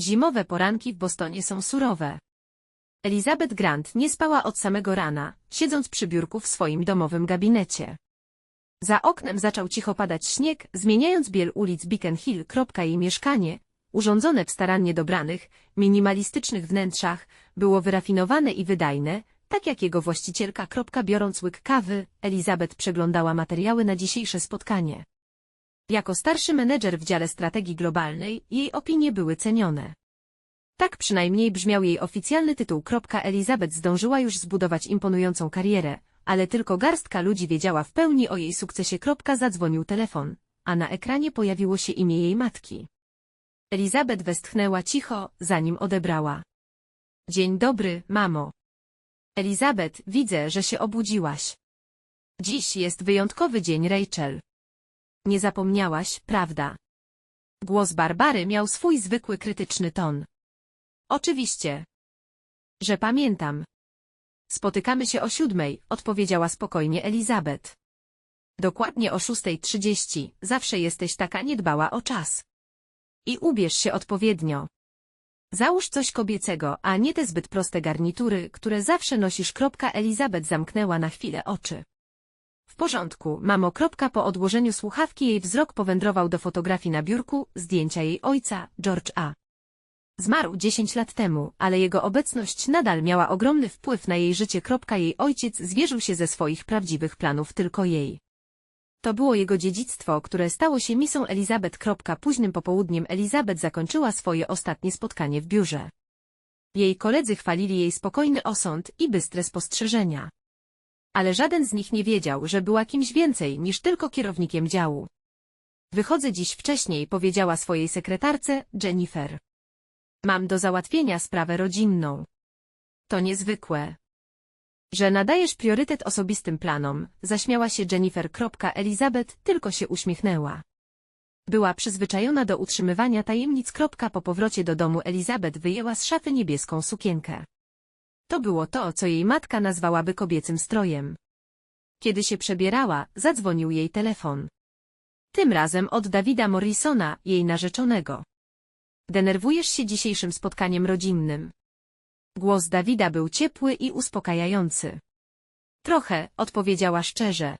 Zimowe poranki w Bostonie są surowe. Elizabeth Grant nie spała od samego rana, siedząc przy biurku w swoim domowym gabinecie. Za oknem zaczął cicho padać śnieg, zmieniając biel ulic Beacon Hill. Jej mieszkanie, urządzone w starannie dobranych, minimalistycznych wnętrzach, było wyrafinowane i wydajne, tak jak jego właścicielka. Biorąc łyk kawy, Elizabeth przeglądała materiały na dzisiejsze spotkanie. Jako starszy menedżer w dziale strategii globalnej, jej opinie były cenione. Tak przynajmniej brzmiał jej oficjalny tytuł. Elizabeth zdążyła już zbudować imponującą karierę, ale tylko garstka ludzi wiedziała w pełni o jej sukcesie. Zadzwonił telefon, a na ekranie pojawiło się imię jej matki. Elizabeth westchnęła cicho, zanim odebrała. Dzień dobry, mamo. Elizabeth, widzę, że się obudziłaś. Dziś jest wyjątkowy dzień, Rachel. Nie zapomniałaś, prawda? Głos Barbary miał swój zwykły krytyczny ton. Oczywiście. Że pamiętam. Spotykamy się o siódmej, odpowiedziała spokojnie Elizabeth. Dokładnie o szóstej trzydzieści, zawsze jesteś taka niedbała o czas. I ubierz się odpowiednio. Załóż coś kobiecego, a nie te zbyt proste garnitury, które zawsze nosisz. Elizabeth zamknęła na chwilę oczy. W porządku, mamo. Po odłożeniu słuchawki jej wzrok powędrował do fotografii na biurku, zdjęcia jej ojca, George A. Zmarł 10 lat temu, ale jego obecność nadal miała ogromny wpływ na jej życie. Jej ojciec zwierzył się ze swoich prawdziwych planów tylko jej. To było jego dziedzictwo, które stało się misą Elizabeth. Późnym popołudniem Elizabeth zakończyła swoje ostatnie spotkanie w biurze. Jej koledzy chwalili jej spokojny osąd i bystre spostrzeżenia. Ale żaden z nich nie wiedział, że była kimś więcej niż tylko kierownikiem działu. Wychodzę dziś wcześniej, powiedziała swojej sekretarce, Jennifer. Mam do załatwienia sprawę rodzinną. To niezwykłe. Że nadajesz priorytet osobistym planom, zaśmiała się Jennifer. Elizabeth tylko się uśmiechnęła. Była przyzwyczajona do utrzymywania tajemnic. Po powrocie do domu Elizabeth wyjęła z szafy niebieską sukienkę. To było to, co jej matka nazwałaby kobiecym strojem. Kiedy się przebierała, zadzwonił jej telefon. Tym razem od Davida Morrisona, jej narzeczonego. Denerwujesz się dzisiejszym spotkaniem rodzinnym. Głos Dawida był ciepły i uspokajający. Trochę, odpowiedziała szczerze.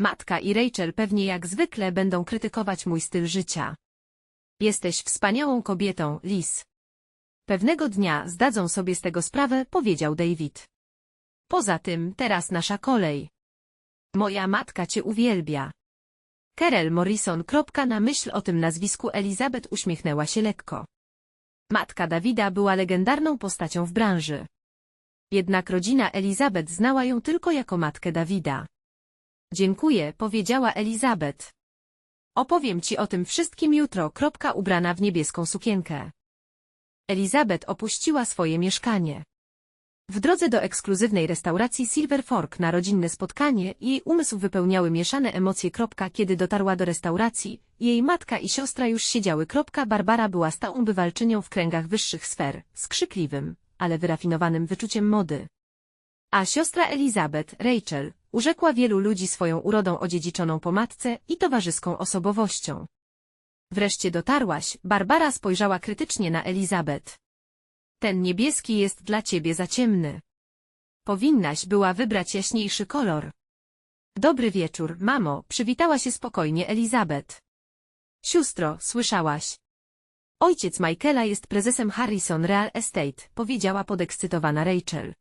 Matka i Rachel pewnie jak zwykle będą krytykować mój styl życia. Jesteś wspaniałą kobietą, Liz. Pewnego dnia zdadzą sobie z tego sprawę, powiedział David. Poza tym, teraz nasza kolej. Moja matka cię uwielbia. Kerel Morrison. Na myśl o tym nazwisku Elizabeth uśmiechnęła się lekko. Matka Dawida była legendarną postacią w branży. Jednak rodzina Elizabeth znała ją tylko jako matkę Dawida. Dziękuję, powiedziała Elizabeth. Opowiem ci o tym wszystkim jutro. Ubrana w niebieską sukienkę. Elizabeth opuściła swoje mieszkanie. W drodze do ekskluzywnej restauracji Silver Fork na rodzinne spotkanie jej umysł wypełniały mieszane emocje. Kiedy dotarła do restauracji, jej matka i siostra już siedziały. Barbara była stałą bywalczynią w kręgach wyższych sfer, skrzykliwym, ale wyrafinowanym wyczuciem mody. A siostra Elizabeth, Rachel, urzekła wielu ludzi swoją urodą odziedziczoną po matce i towarzyską osobowością. Wreszcie dotarłaś, Barbara spojrzała krytycznie na Elizabeth. Ten niebieski jest dla ciebie za ciemny. Powinnaś była wybrać jaśniejszy kolor. Dobry wieczór, mamo, przywitała się spokojnie Elizabeth. Sióstro, słyszałaś. Ojciec Michaela jest prezesem Harrison Real Estate, powiedziała podekscytowana Rachel.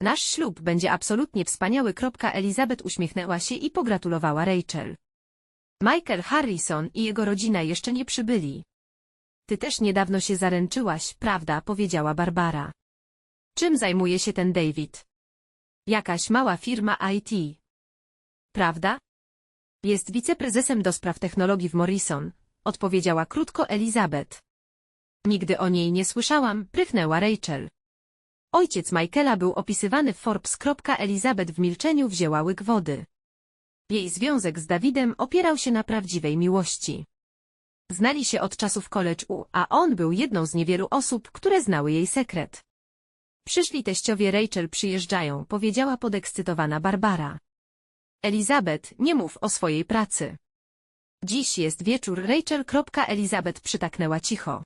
Nasz ślub będzie absolutnie wspaniały. Elizabeth uśmiechnęła się i pogratulowała Rachel. Michael Harrison i jego rodzina jeszcze nie przybyli. Ty też niedawno się zaręczyłaś, prawda, powiedziała Barbara. Czym zajmuje się ten David? Jakaś mała firma IT. Prawda? Jest wiceprezesem do spraw technologii w Morrison, odpowiedziała krótko Elizabeth. Nigdy o niej nie słyszałam, prychnęła Rachel. Ojciec Michaela był opisywany w Forbes. Elizabeth w milczeniu wzięła łyk wody. Jej związek z Dawidem opierał się na prawdziwej miłości. Znali się od czasów college, a on był jedną z niewielu osób, które znały jej sekret. Przyszli teściowie Rachel przyjeżdżają, powiedziała podekscytowana Barbara. Elizabeth, nie mów o swojej pracy. Dziś jest wieczór Rachel. Elizabeth przytaknęła cicho.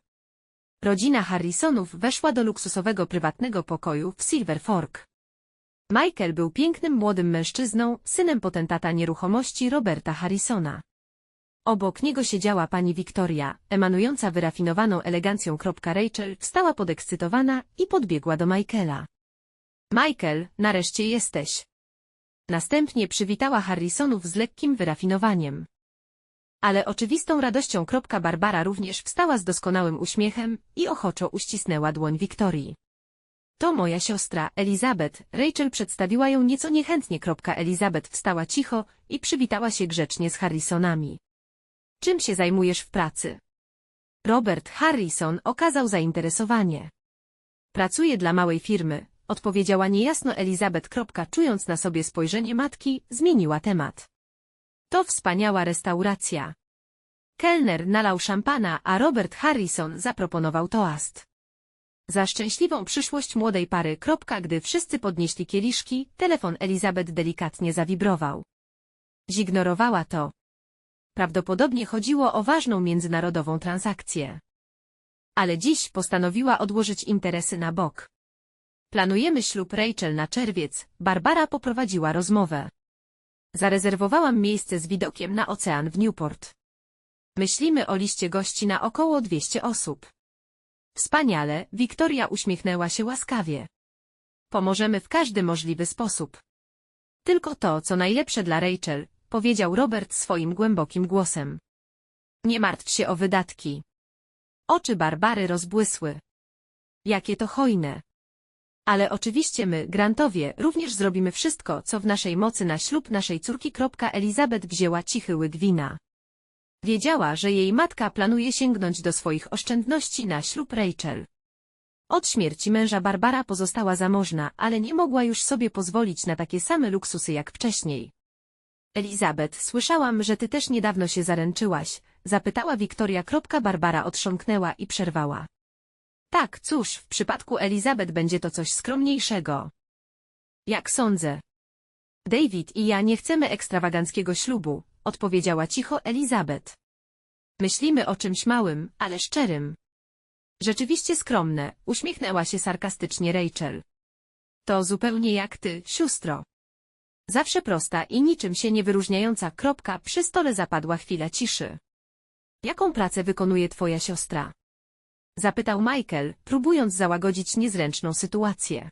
Rodzina Harrisonów weszła do luksusowego prywatnego pokoju w Silver Fork. Michael był pięknym młodym mężczyzną, synem potentata nieruchomości Roberta Harrisona. Obok niego siedziała pani Victoria, emanująca wyrafinowaną elegancją. Rachel wstała podekscytowana i podbiegła do Michaela. Michael, nareszcie jesteś. Następnie przywitała Harrisonów z lekkim wyrafinowaniem. Ale oczywistą radością. Barbara również wstała z doskonałym uśmiechem i ochoczo uścisnęła dłoń Wiktorii. To moja siostra, Elizabeth. Rachel przedstawiła ją nieco niechętnie. Elizabeth wstała cicho i przywitała się grzecznie z Harrisonami. Czym się zajmujesz w pracy? Robert Harrison okazał zainteresowanie. Pracuję dla małej firmy, odpowiedziała niejasno Elizabeth. Czując na sobie spojrzenie matki, zmieniła temat. To wspaniała restauracja. Kelner nalał szampana, a Robert Harrison zaproponował toast. Za szczęśliwą przyszłość młodej pary. Gdy wszyscy podnieśli kieliszki, telefon Elizabeth delikatnie zawibrował. Zignorowała to. Prawdopodobnie chodziło o ważną międzynarodową transakcję. Ale dziś postanowiła odłożyć interesy na bok. Planujemy ślub Rachel na czerwiec, Barbara poprowadziła rozmowę. Zarezerwowałam miejsce z widokiem na ocean w Newport. Myślimy o liście gości na około 200 osób. Wspaniale, Wiktoria uśmiechnęła się łaskawie. Pomożemy w każdy możliwy sposób. Tylko to, co najlepsze dla Rachel, powiedział Robert swoim głębokim głosem. Nie martw się o wydatki. Oczy Barbary rozbłysły. Jakie to hojne. Ale oczywiście my, Grantowie, również zrobimy wszystko, co w naszej mocy na ślub naszej córki. Elizabeth wzięła cichy łyk wina. Wiedziała, że jej matka planuje sięgnąć do swoich oszczędności na ślub Rachel. Od śmierci męża Barbara pozostała zamożna, ale nie mogła już sobie pozwolić na takie same luksusy jak wcześniej. Elizabeth, słyszałam, że ty też niedawno się zaręczyłaś, zapytała Wiktoria. Barbara otrząknęła i przerwała. Tak, cóż, w przypadku Elizabeth będzie to coś skromniejszego. Jak sądzę. David i ja nie chcemy ekstrawaganckiego ślubu, odpowiedziała cicho Elizabeth. Myślimy o czymś małym, ale szczerym. Rzeczywiście skromne, uśmiechnęła się sarkastycznie Rachel. To zupełnie jak ty, siostro. Zawsze prosta i niczym się nie wyróżniająca kropka przy stole zapadła chwila ciszy. Jaką pracę wykonuje twoja siostra? Zapytał Michael, próbując załagodzić niezręczną sytuację.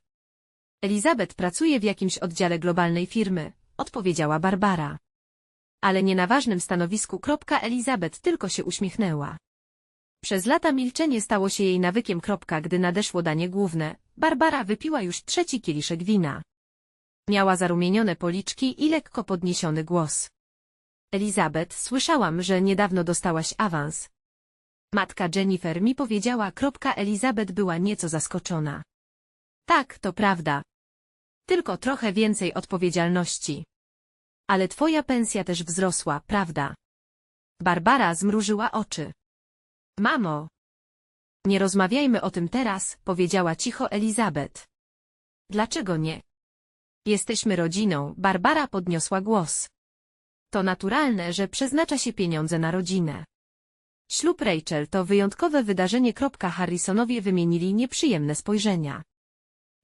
Elizabeth pracuje w jakimś oddziale globalnej firmy, odpowiedziała Barbara. Ale nie na ważnym stanowisku. Elizabeth tylko się uśmiechnęła. Przez lata milczenie stało się jej nawykiem. Gdy nadeszło danie główne, Barbara wypiła już trzeci kieliszek wina. Miała zarumienione policzki i lekko podniesiony głos. Elizabeth, słyszałam, że niedawno dostałaś awans. Matka Jennifer mi powiedziała. Elizabeth była nieco zaskoczona. Tak, to prawda. Tylko trochę więcej odpowiedzialności. Ale twoja pensja też wzrosła, prawda? Barbara zmrużyła oczy. Mamo! Nie rozmawiajmy o tym teraz, powiedziała cicho Elizabeth. Dlaczego nie? Jesteśmy rodziną, Barbara podniosła głos. To naturalne, że przeznacza się pieniądze na rodzinę. Ślub Rachel to wyjątkowe wydarzenie. Harrisonowie wymienili nieprzyjemne spojrzenia.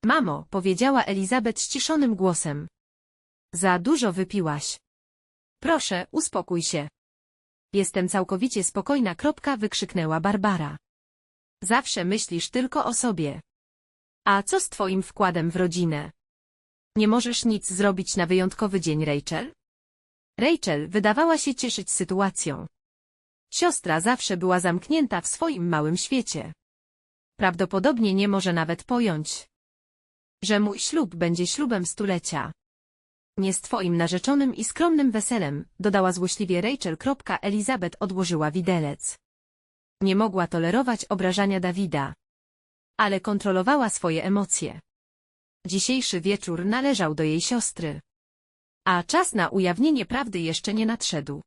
Mamo, powiedziała Elizabeth ściszonym głosem. Za dużo wypiłaś. Proszę, uspokój się. Jestem całkowicie spokojna. Wykrzyknęła Barbara. Zawsze myślisz tylko o sobie. A co z twoim wkładem w rodzinę? Nie możesz nic zrobić na wyjątkowy dzień, Rachel? Rachel wydawała się cieszyć sytuacją. Siostra zawsze była zamknięta w swoim małym świecie. Prawdopodobnie nie może nawet pojąć, że mój ślub będzie ślubem stulecia. Nie z twoim narzeczonym i skromnym weselem, dodała złośliwie Rachel. Elizabeth odłożyła widelec. Nie mogła tolerować obrażania Dawida. Ale kontrolowała swoje emocje. Dzisiejszy wieczór należał do jej siostry. A czas na ujawnienie prawdy jeszcze nie nadszedł.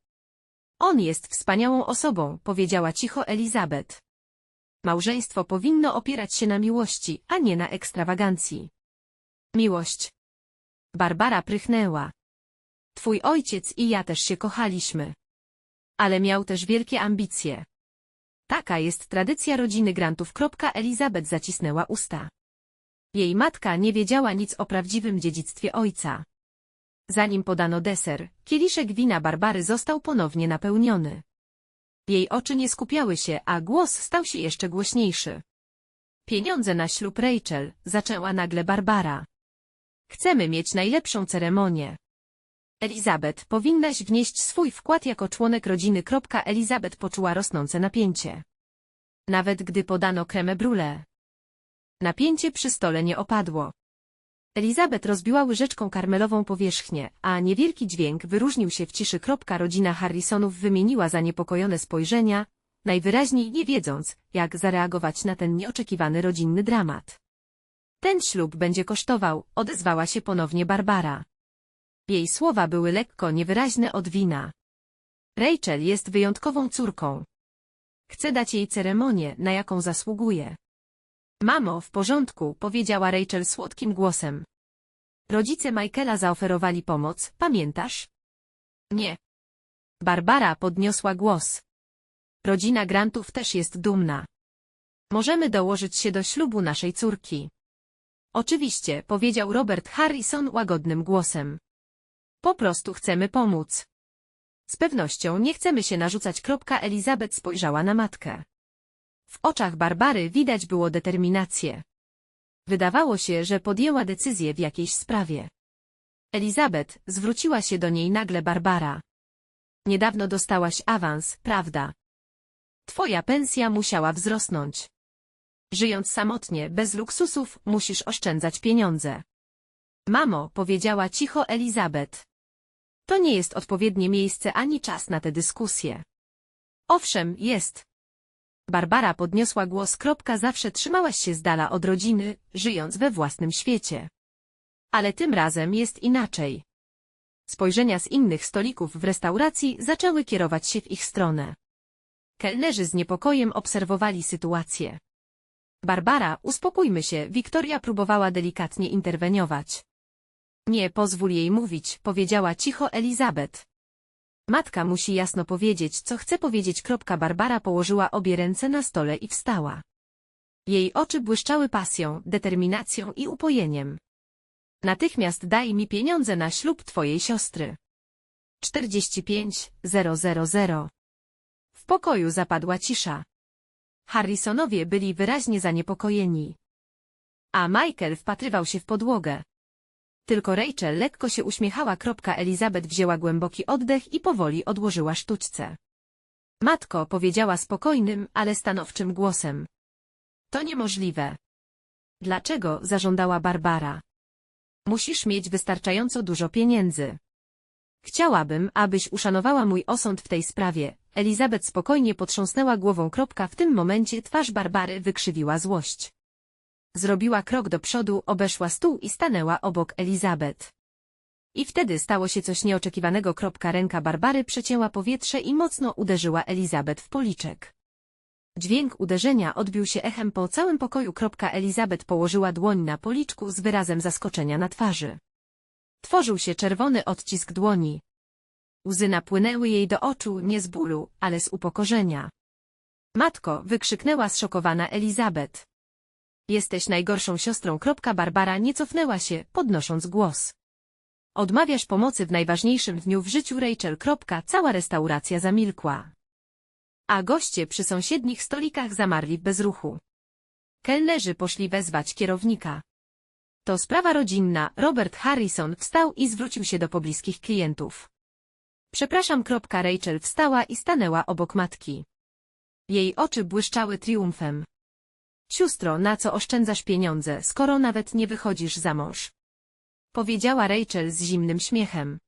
On jest wspaniałą osobą, powiedziała cicho Elizabeth. Małżeństwo powinno opierać się na miłości, a nie na ekstrawagancji. Miłość. Barbara prychnęła. Twój ojciec i ja też się kochaliśmy. Ale miał też wielkie ambicje. Taka jest tradycja rodziny Grantów. Elizabeth zacisnęła usta. Jej matka nie wiedziała nic o prawdziwym dziedzictwie ojca. Zanim podano deser, kieliszek wina Barbary został ponownie napełniony. Jej oczy nie skupiały się, a głos stał się jeszcze głośniejszy. Pieniądze na ślub Rachel, zaczęła nagle Barbara. Chcemy mieć najlepszą ceremonię. Elizabeth, powinnaś wnieść swój wkład jako członek rodziny. Elizabeth poczuła rosnące napięcie. Nawet gdy podano kremę brule. Napięcie przy stole nie opadło. Elizabeth rozbiła łyżeczką karmelową powierzchnię, a niewielki dźwięk wyróżnił się w ciszy. Rodzina Harrisonów wymieniła zaniepokojone spojrzenia, najwyraźniej nie wiedząc, jak zareagować na ten nieoczekiwany rodzinny dramat. Ten ślub będzie kosztował, odezwała się ponownie Barbara. Jej słowa były lekko niewyraźne od wina. Rachel jest wyjątkową córką. Chcę dać jej ceremonię, na jaką zasługuje. Mamo, w porządku, powiedziała Rachel słodkim głosem. Rodzice Michaela zaoferowali pomoc, pamiętasz? Nie. Barbara podniosła głos. Rodzina Grantów też jest dumna. Możemy dołożyć się do ślubu naszej córki. Oczywiście, powiedział Robert Harrison łagodnym głosem. Po prostu chcemy pomóc. Z pewnością nie chcemy się narzucać. Elizabeth spojrzała na matkę. W oczach Barbary widać było determinację. Wydawało się, że podjęła decyzję w jakiejś sprawie. Elizabeth zwróciła się do niej nagle Barbara. Niedawno dostałaś awans, prawda? Twoja pensja musiała wzrosnąć. Żyjąc samotnie, bez luksusów, musisz oszczędzać pieniądze. Mamo, powiedziała cicho Elizabeth. To nie jest odpowiednie miejsce ani czas na tę dyskusję. Owszem, jest. Barbara podniosła głos. Kropka, zawsze trzymałaś się z dala od rodziny, żyjąc we własnym świecie. Ale tym razem jest inaczej. Spojrzenia z innych stolików w restauracji zaczęły kierować się w ich stronę. Kelnerzy z niepokojem obserwowali sytuację. Barbara, uspokójmy się, Wiktoria próbowała delikatnie interweniować. Nie pozwól jej mówić, powiedziała cicho Elizabeth. Matka musi jasno powiedzieć, co chce powiedzieć. Barbara położyła obie ręce na stole i wstała. Jej oczy błyszczały pasją, determinacją i upojeniem. Natychmiast daj mi pieniądze na ślub twojej siostry. 45 000 W pokoju zapadła cisza. Harrisonowie byli wyraźnie zaniepokojeni. A Michael wpatrywał się w podłogę. Tylko Rachel lekko się uśmiechała. Elizabeth wzięła głęboki oddech i powoli odłożyła sztućce. Matko, powiedziała spokojnym, ale stanowczym głosem. To niemożliwe. Dlaczego? zażądała Barbara. Musisz mieć wystarczająco dużo pieniędzy. Chciałabym, abyś uszanowała mój osąd w tej sprawie. Elizabeth spokojnie potrząsnęła głową. W tym momencie twarz Barbary wykrzywiła złość. Zrobiła krok do przodu, obeszła stół i stanęła obok Elizabeth. I wtedy stało się coś nieoczekiwanego. Ręka Barbary przecięła powietrze i mocno uderzyła Elizabeth w policzek. Dźwięk uderzenia odbił się echem po całym pokoju. Elizabeth położyła dłoń na policzku z wyrazem zaskoczenia na twarzy. Tworzył się czerwony odcisk dłoni. Łzy napłynęły jej do oczu nie z bólu, ale z upokorzenia. Matko, wykrzyknęła zszokowana Elizabeth. Jesteś najgorszą siostrą. Barbara nie cofnęła się, podnosząc głos. Odmawiasz pomocy w najważniejszym dniu w życiu Rachel. Cała restauracja zamilkła. A goście przy sąsiednich stolikach zamarli w bezruchu. Kelnerzy poszli wezwać kierownika. To sprawa rodzinna. Robert Harrison wstał i zwrócił się do pobliskich klientów. Przepraszam. Rachel wstała i stanęła obok matki. Jej oczy błyszczały triumfem. Sióstro, na co oszczędzasz pieniądze, skoro nawet nie wychodzisz za mąż? Powiedziała Rachel z zimnym śmiechem.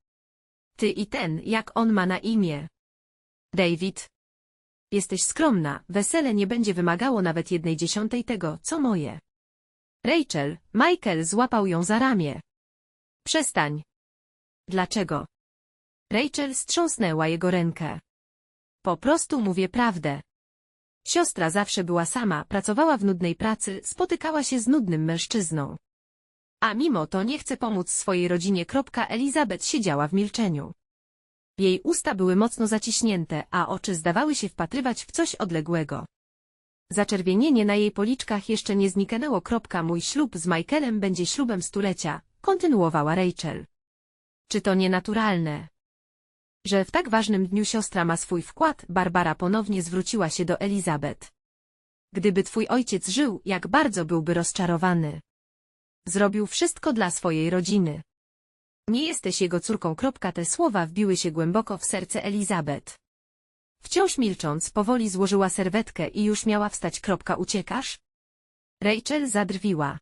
Ty i ten, jak on ma na imię. David. Jesteś skromna, wesele nie będzie wymagało nawet jednej dziesiątej tego, co moje. Rachel, Michael złapał ją za ramię. Przestań. Dlaczego? Rachel strząsnęła jego rękę. Po prostu mówię prawdę. Siostra zawsze była sama, pracowała w nudnej pracy, spotykała się z nudnym mężczyzną. A mimo to nie chce pomóc swojej rodzinie. Elizabeth siedziała w milczeniu. Jej usta były mocno zaciśnięte, a oczy zdawały się wpatrywać w coś odległego. Zaczerwienienie na jej policzkach jeszcze nie zniknęło. Mój ślub z Michaelem będzie ślubem stulecia, kontynuowała Rachel. Czy to nienaturalne? Że w tak ważnym dniu siostra ma swój wkład, Barbara ponownie zwróciła się do Elizabeth. Gdyby twój ojciec żył, jak bardzo byłby rozczarowany. Zrobił wszystko dla swojej rodziny. Nie jesteś jego córką. Te słowa wbiły się głęboko w serce Elizabeth. Wciąż milcząc, powoli złożyła serwetkę i już miała wstać. Uciekasz? Rachel zadrwiła.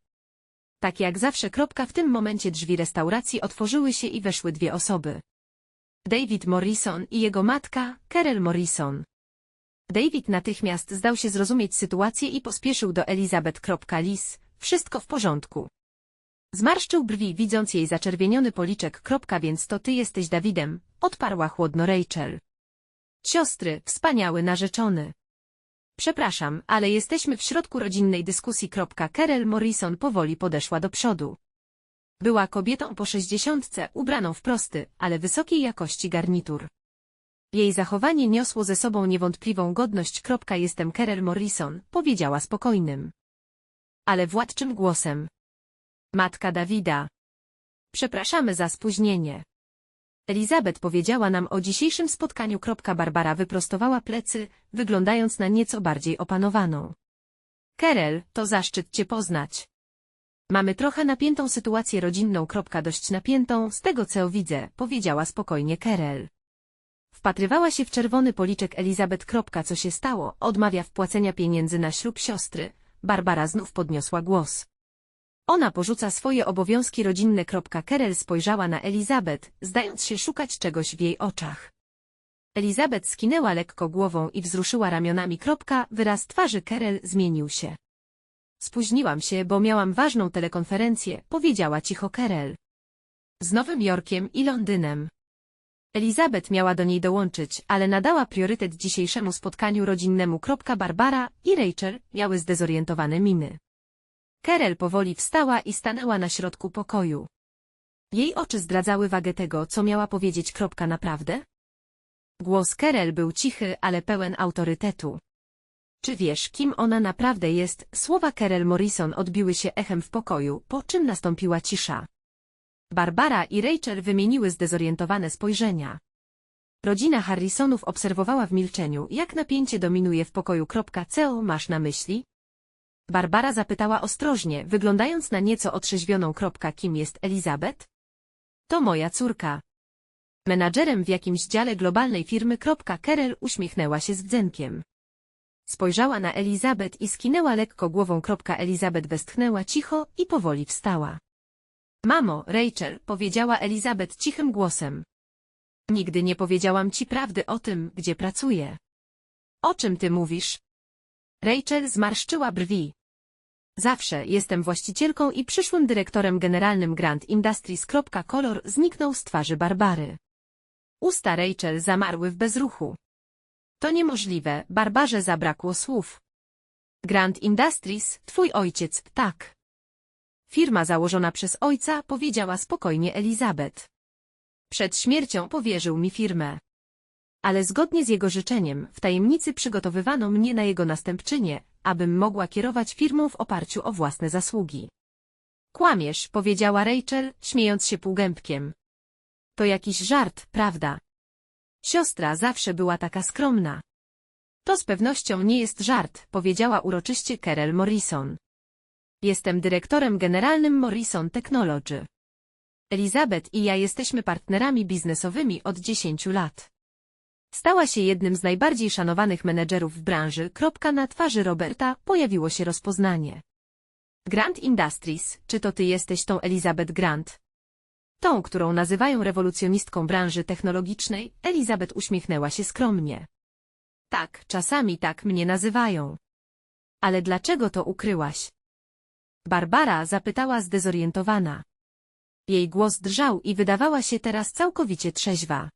Tak jak zawsze. W tym momencie drzwi restauracji otworzyły się i weszły dwie osoby. David Morrison i jego matka, Kerel Morrison. David natychmiast zdał się zrozumieć sytuację i pospieszył do Elizabeth. Lis, wszystko w porządku. Zmarszczył brwi, widząc jej zaczerwieniony policzek. Więc to ty jesteś Dawidem, odparła chłodno Rachel. Siostry, wspaniały narzeczony. Przepraszam, ale jesteśmy w środku rodzinnej dyskusji. Kerel Morrison powoli podeszła do przodu. Była kobietą po sześćdziesiątce, ubraną w prosty, ale wysokiej jakości garnitur. Jej zachowanie niosło ze sobą niewątpliwą godność. Jestem Kerel Morrison, powiedziała spokojnym. Ale władczym głosem. Matka Dawida. Przepraszamy za spóźnienie. Elizabeth powiedziała nam o dzisiejszym spotkaniu. Barbara wyprostowała plecy, wyglądając na nieco bardziej opanowaną. Kerel, to zaszczyt cię poznać. Mamy trochę napiętą sytuację rodzinną. Dość napiętą, z tego co widzę, powiedziała spokojnie Kerel. Wpatrywała się w czerwony policzek Elizabeth. Co się stało? Odmawia wpłacenia pieniędzy na ślub siostry. Barbara znów podniosła głos. Ona porzuca swoje obowiązki rodzinne. Kerel spojrzała na Elizabeth, zdając się szukać czegoś w jej oczach. Elizabeth skinęła lekko głową i wzruszyła ramionami. Wyraz twarzy Kerel zmienił się. Spóźniłam się, bo miałam ważną telekonferencję, powiedziała cicho Kerel. Z Nowym Jorkiem i Londynem. Elizabeth miała do niej dołączyć, ale nadała priorytet dzisiejszemu spotkaniu rodzinnemu. Barbara i Rachel miały zdezorientowane miny. Kerel powoli wstała i stanęła na środku pokoju. Jej oczy zdradzały wagę tego, co miała powiedzieć. Naprawdę? Głos Kerel był cichy, ale pełen autorytetu. Czy wiesz, kim ona naprawdę jest? Słowa Kerel Morrison odbiły się echem w pokoju, po czym nastąpiła cisza. Barbara i Rachel wymieniły zdezorientowane spojrzenia. Rodzina Harrisonów obserwowała w milczeniu, jak napięcie dominuje w pokoju. Co masz na myśli? Barbara zapytała ostrożnie, wyglądając na nieco otrzeźwioną. Kim jest Elizabeth? To moja córka. Menadżerem w jakimś dziale globalnej firmy. Kerel uśmiechnęła się z wdzenkiem. Spojrzała na Elizabeth i skinęła lekko głową. Elizabeth westchnęła cicho i powoli wstała. Mamo, Rachel, powiedziała Elizabeth cichym głosem. Nigdy nie powiedziałam ci prawdy o tym, gdzie pracuję. O czym ty mówisz? Rachel zmarszczyła brwi. Zawsze jestem właścicielką i przyszłym dyrektorem generalnym Grand Industries. Kolor zniknął z twarzy Barbary. Usta Rachel zamarły w bezruchu. To niemożliwe, Barbarze zabrakło słów. Grand Industries, twój ojciec, tak. Firma założona przez ojca, powiedziała spokojnie Elizabeth. Przed śmiercią powierzył mi firmę. Ale zgodnie z jego życzeniem, w tajemnicy przygotowywano mnie na jego następczynię, abym mogła kierować firmą w oparciu o własne zasługi. Kłamiesz, powiedziała Rachel, śmiejąc się półgębkiem. To jakiś żart, prawda? Siostra zawsze była taka skromna. To z pewnością nie jest żart, powiedziała uroczyście Kerel Morrison. Jestem dyrektorem generalnym Morrison Technology. Elizabeth i ja jesteśmy partnerami biznesowymi od 10 lat. Stała się jednym z najbardziej szanowanych menedżerów w branży. Kropka na twarzy Roberta pojawiło się rozpoznanie. Grant Industries, czy to ty jesteś tą Elizabeth Grant? Tą, którą nazywają rewolucjonistką branży technologicznej, Elizabeth uśmiechnęła się skromnie. Tak, czasami tak mnie nazywają. Ale dlaczego to ukryłaś? Barbara zapytała zdezorientowana. Jej głos drżał i wydawała się teraz całkowicie trzeźwa.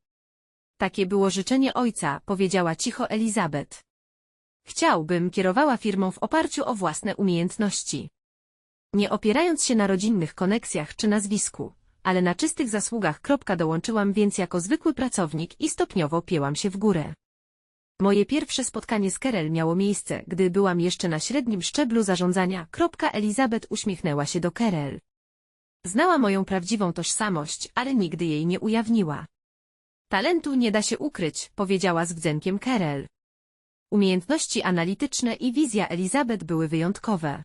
Takie było życzenie ojca, powiedziała cicho Elizabeth. Chciałbym kierowała firmą w oparciu o własne umiejętności. Nie opierając się na rodzinnych koneksjach czy nazwisku, ale na czystych zasługach. Dołączyłam więc jako zwykły pracownik i stopniowo piełam się w górę. Moje pierwsze spotkanie z Kerel miało miejsce, gdy byłam jeszcze na średnim szczeblu zarządzania. Elizabeth uśmiechnęła się do Kerel. Znała moją prawdziwą tożsamość, ale nigdy jej nie ujawniła. Talentu nie da się ukryć, powiedziała z wdzenkiem Kerel. Umiejętności analityczne i wizja Elizabeth były wyjątkowe.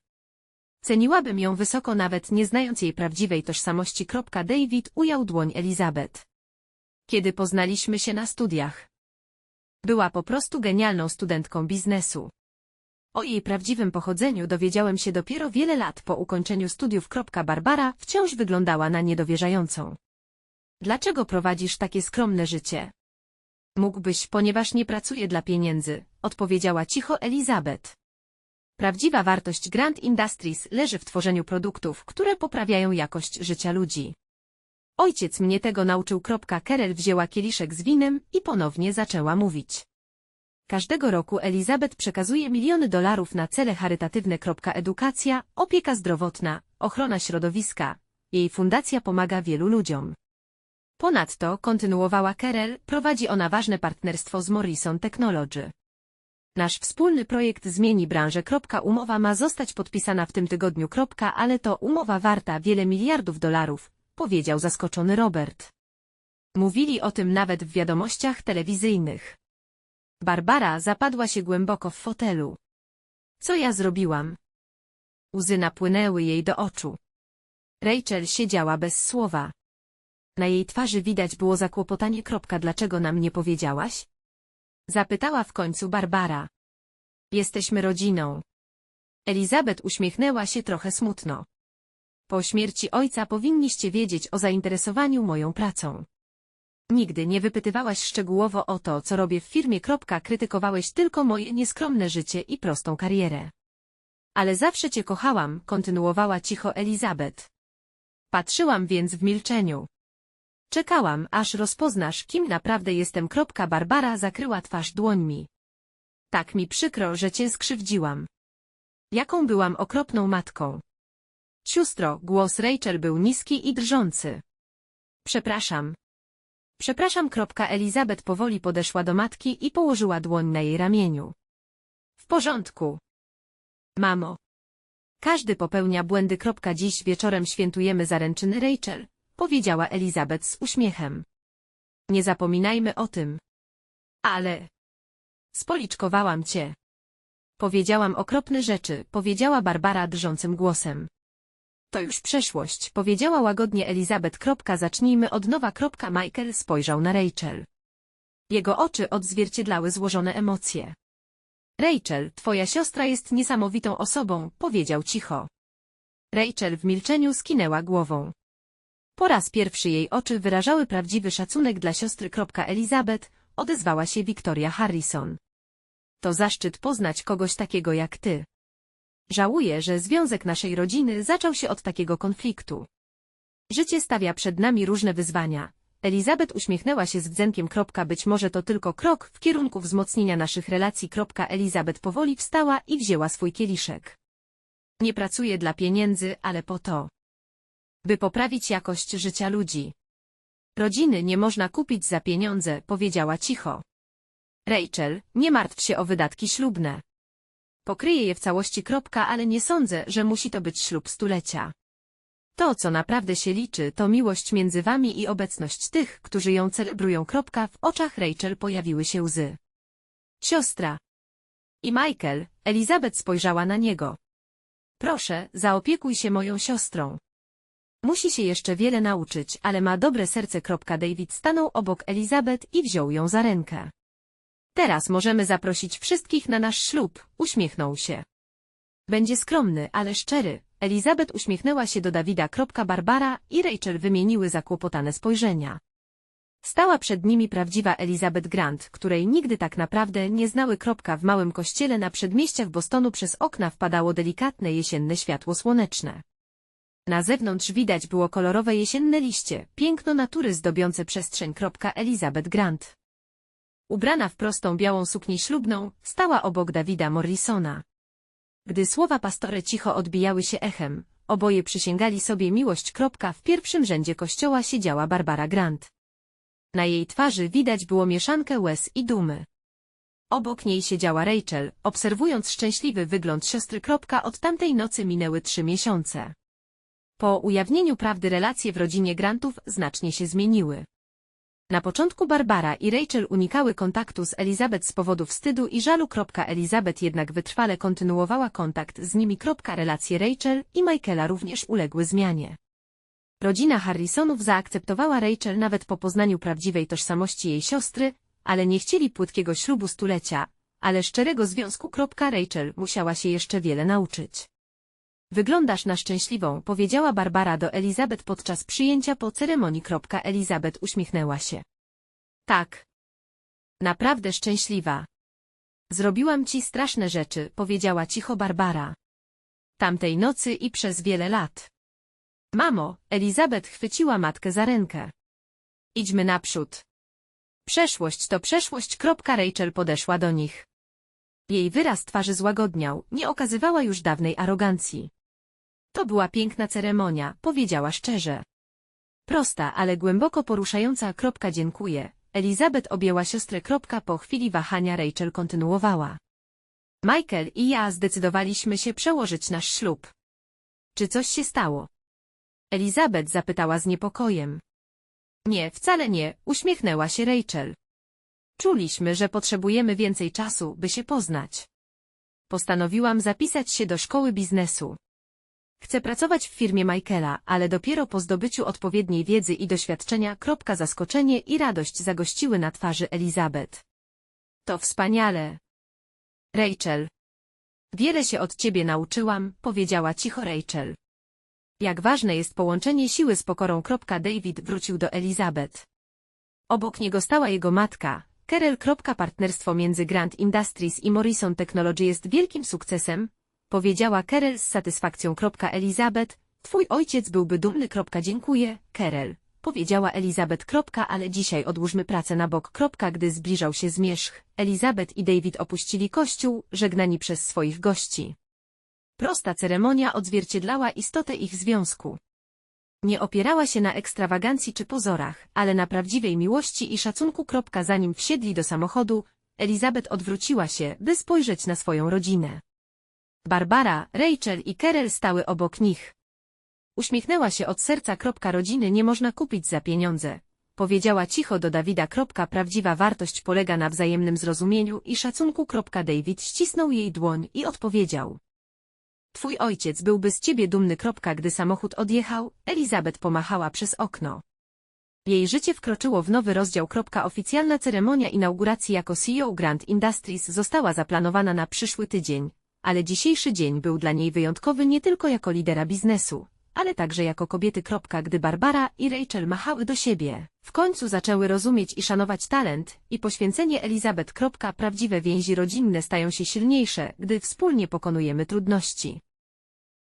Ceniłabym ją wysoko nawet nie znając jej prawdziwej tożsamości. David ujął dłoń Elizabeth. Kiedy poznaliśmy się na studiach. Była po prostu genialną studentką biznesu. O jej prawdziwym pochodzeniu dowiedziałem się dopiero wiele lat po ukończeniu studiów. Barbara wciąż wyglądała na niedowierzającą. Dlaczego prowadzisz takie skromne życie? Mógłbyś, ponieważ nie pracuję dla pieniędzy, odpowiedziała cicho Elizabeth. Prawdziwa wartość Grand Industries leży w tworzeniu produktów, które poprawiają jakość życia ludzi. Ojciec mnie tego nauczył. Kerel wzięła kieliszek z winem i ponownie zaczęła mówić. Każdego roku Elizabeth przekazuje miliony dolarów na cele charytatywne. Edukacja, opieka zdrowotna, ochrona środowiska. Jej fundacja pomaga wielu ludziom. Ponadto, kontynuowała Kerel, prowadzi ona ważne partnerstwo z Morrison Technology. Nasz wspólny projekt zmieni branżę. Umowa ma zostać podpisana w tym tygodniu. Ale to umowa warta wiele miliardów dolarów, powiedział zaskoczony Robert. Mówili o tym nawet w wiadomościach telewizyjnych. Barbara zapadła się głęboko w fotelu. Co ja zrobiłam? Łzy napłynęły jej do oczu. Rachel siedziała bez słowa. Na jej twarzy widać było zakłopotanie. Dlaczego nam nie powiedziałaś? Zapytała w końcu Barbara. Jesteśmy rodziną. Elizabeth uśmiechnęła się trochę smutno. Po śmierci ojca powinniście wiedzieć o zainteresowaniu moją pracą. Nigdy nie wypytywałaś szczegółowo o to, co robię w firmie. Krytykowałeś tylko moje nieskromne życie i prostą karierę. Ale zawsze cię kochałam, kontynuowała cicho Elizabeth. Patrzyłam więc w milczeniu. Czekałam, aż rozpoznasz, kim naprawdę jestem. Barbara zakryła twarz dłońmi. Tak mi przykro, że cię skrzywdziłam. Jaką byłam okropną matką. Siostro, głos Rachel był niski i drżący. Przepraszam. Przepraszam. Elizabeth powoli podeszła do matki i położyła dłoń na jej ramieniu. W porządku. Mamo. Każdy popełnia błędy. Dziś wieczorem świętujemy zaręczyny Rachel, powiedziała Elizabeth z uśmiechem. Nie zapominajmy o tym. Ale... Spoliczkowałam cię. Powiedziałam okropne rzeczy, powiedziała Barbara drżącym głosem. To już przeszłość, powiedziała łagodnie Elizabeth. Zacznijmy od nowa. Michael spojrzał na Rachel. Jego oczy odzwierciedlały złożone emocje. Rachel, twoja siostra jest niesamowitą osobą, powiedział cicho. Rachel w milczeniu skinęła głową. Po raz pierwszy jej oczy wyrażały prawdziwy szacunek dla siostry. Elizabeth, odezwała się Victoria Harrison. To zaszczyt poznać kogoś takiego jak ty. Żałuję, że związek naszej rodziny zaczął się od takiego konfliktu. Życie stawia przed nami różne wyzwania. Elizabeth uśmiechnęła się z wdzenkiem. Być może to tylko krok w kierunku wzmocnienia naszych relacji. Elizabeth powoli wstała i wzięła swój kieliszek. Nie pracuję dla pieniędzy, ale po to, by poprawić jakość życia ludzi. Rodziny nie można kupić za pieniądze, powiedziała cicho. Rachel, nie martw się o wydatki ślubne. Pokryje je w całości. Kropka, ale nie sądzę, że musi to być ślub stulecia. To, co naprawdę się liczy, to miłość między wami i obecność tych, którzy ją celebrują. Kropka, w oczach Rachel pojawiły się łzy. Siostra. I Michael, Elizabeth spojrzała na niego. Proszę, zaopiekuj się moją siostrą. Musi się jeszcze wiele nauczyć, ale ma dobre serce. David stanął obok Elizabeth i wziął ją za rękę. Teraz możemy zaprosić wszystkich na nasz ślub, uśmiechnął się. Będzie skromny, ale szczery. Elizabeth uśmiechnęła się do Dawida. Barbara i Rachel wymieniły zakłopotane spojrzenia. Stała przed nimi prawdziwa Elizabeth Grant, której nigdy tak naprawdę nie znały. W małym kościele na przedmieściach Bostonu przez okna wpadało delikatne jesienne światło słoneczne. Na zewnątrz widać było kolorowe jesienne liście, piękno natury zdobiące przestrzeń. Elizabeth Grant. Ubrana w prostą białą suknię ślubną, stała obok Dawida Morrisona. Gdy słowa pastory cicho odbijały się echem, oboje przysięgali sobie miłość. W pierwszym rzędzie kościoła siedziała Barbara Grant. Na jej twarzy widać było mieszankę łez i dumy. Obok niej siedziała Rachel, obserwując szczęśliwy wygląd siostry. Od tamtej nocy minęły trzy miesiące. Po ujawnieniu prawdy relacje w rodzinie Grantów znacznie się zmieniły. Na początku Barbara i Rachel unikały kontaktu z Elizabeth z powodu wstydu i żalu. Elizabeth jednak wytrwale kontynuowała kontakt z nimi. Relacje Rachel i Michaela również uległy zmianie. Rodzina Harrisonów zaakceptowała Rachel nawet po poznaniu prawdziwej tożsamości jej siostry, ale nie chcieli płytkiego ślubu stulecia, ale szczerego związku. Rachel musiała się jeszcze wiele nauczyć. Wyglądasz na szczęśliwą, powiedziała Barbara do Elizabeth podczas przyjęcia po ceremonii. Elizabeth uśmiechnęła się. Tak. Naprawdę szczęśliwa. Zrobiłam ci straszne rzeczy, powiedziała cicho Barbara. Tamtej nocy i przez wiele lat. Mamo, Elizabeth chwyciła matkę za rękę. Idźmy naprzód. Przeszłość to przeszłość. Rachel podeszła do nich. Jej wyraz twarzy złagodniał, nie okazywała już dawnej arogancji. To była piękna ceremonia, powiedziała szczerze. Prosta, ale głęboko poruszająca. Kropka dziękuję. Elizabeth objęła siostrę. Kropka po chwili wahania Rachel kontynuowała. Michael i ja zdecydowaliśmy się przełożyć nasz ślub. Czy coś się stało? Elizabeth zapytała z niepokojem. Nie, wcale nie, uśmiechnęła się Rachel. Czuliśmy, że potrzebujemy więcej czasu, by się poznać. Postanowiłam zapisać się do szkoły biznesu. Chcę pracować w firmie Michaela, ale dopiero po zdobyciu odpowiedniej wiedzy i doświadczenia. Kropka zaskoczenie i radość zagościły na twarzy Elizabeth. To wspaniale. Rachel. Wiele się od ciebie nauczyłam, powiedziała cicho Rachel. Jak ważne jest połączenie siły z pokorą. David wrócił do Elizabeth. Obok niego stała jego matka, Kerel. Partnerstwo między Grand Industries i Morrison Technology jest wielkim sukcesem, powiedziała Kerel z satysfakcją. Elizabeth, twój ojciec byłby dumny. Dziękuję, Kerel, powiedziała Elizabeth. Ale dzisiaj odłóżmy pracę na bok. Gdy zbliżał się zmierzch, Elizabeth i David opuścili kościół, żegnani przez swoich gości. Prosta ceremonia odzwierciedlała istotę ich związku. Nie opierała się na ekstrawagancji czy pozorach, ale na prawdziwej miłości i szacunku. Zanim wsiedli do samochodu, Elizabeth odwróciła się, by spojrzeć na swoją rodzinę. Barbara, Rachel i Kerel stały obok nich. Uśmiechnęła się od serca. Rodziny nie można kupić za pieniądze. Powiedziała cicho do Dawida. Prawdziwa wartość polega na wzajemnym zrozumieniu i szacunku. David ścisnął jej dłoń i odpowiedział. Twój ojciec byłby z ciebie dumny. Gdy samochód odjechał, Elizabeth pomachała przez okno. Jej życie wkroczyło w nowy rozdział. Oficjalna ceremonia inauguracji jako CEO Grand Industries została zaplanowana na przyszły tydzień, ale dzisiejszy dzień był dla niej wyjątkowy nie tylko jako lidera biznesu, ale także jako kobiety. Gdy Barbara i Rachel machały do siebie, w końcu zaczęły rozumieć i szanować talent i poświęcenie Elizabeth. Prawdziwe więzi rodzinne stają się silniejsze, gdy wspólnie pokonujemy trudności.